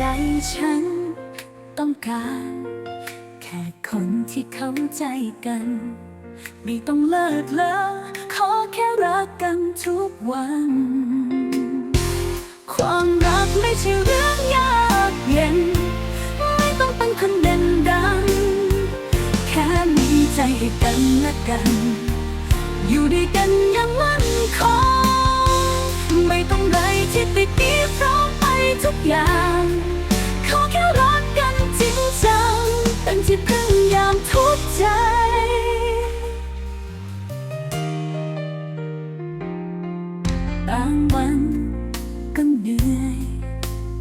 ใจฉันต้องการ แค่คนที่เข้าใจกัน ไม่ต้องเลิกละขอแค่รักกันทุกวัน ความรักไม่ใช่เรื่องยากเย็น ไม่ต้องเป็นคนเด่นดัง แค่มีใจให้กันและกัน อยู่ด้วยกันอย่างมั่นคง ทุกข์ใจ บางวันก็เหนื่อย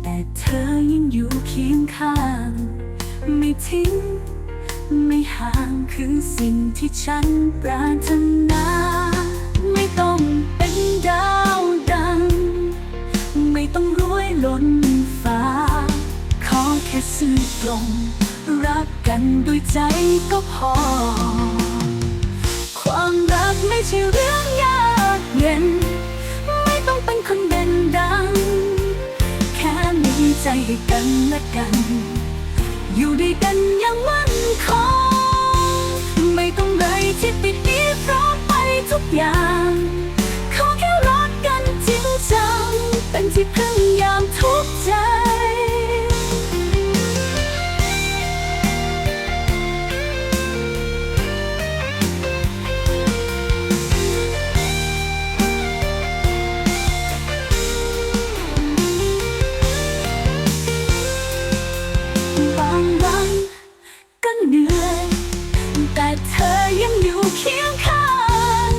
แต่เธอยังอยู่เคียงข้าง ไม่ทิ้ง ไม่ห่างคือสิ่งที่ฉันปรารถนา ไม่ต้องเป็นดาวดัง ไม่ต้องรวยล้นฟ้า ขอแค่ซื่อตรง รักกันด้วยใจก็พอ ความรักไม่ใช่เรื่องยากเย็น ไม่ต้องเป็นคนเด่นดัง แค่มีใจให้กันและกัน อยู่ด้วยกันอย่างมั่นคงไม่ต้องไรที่ปิดดีพร้อมไปทุกอย่างขอแค่รักกันจริงจังเป็นที่พึ่งยามทุกข์ใจ อยู่เคียงข้าง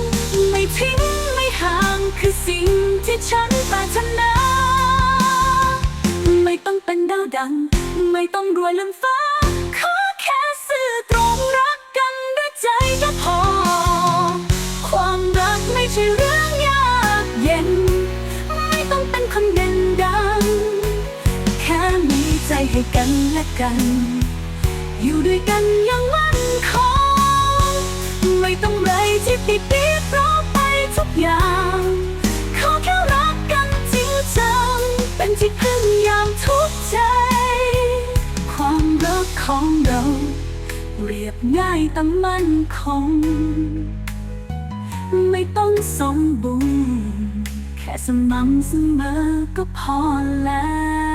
ไม่ทิ้งไม่ห่างคือสิ่งที่ฉันปรารถนา ไม่ต้องเป็นดาวดัง ไม่ต้องรวยล้นฟ้า ขอแค่ซื่อตรงรักกันด้วยใจก็พอ ความรักไม่ใช่เรื่องยากเย็น ไม่ต้องเป็นคนเด่นดัง แค่มีใจให้กันและกัน อยู่ด้วยกันอย่างมั่นคง ของเรา เรียบง่ายแต่มั่นคง ไม่ต้องสมบูรณ์ แค่สม่ำเสมอก็พอแล้ว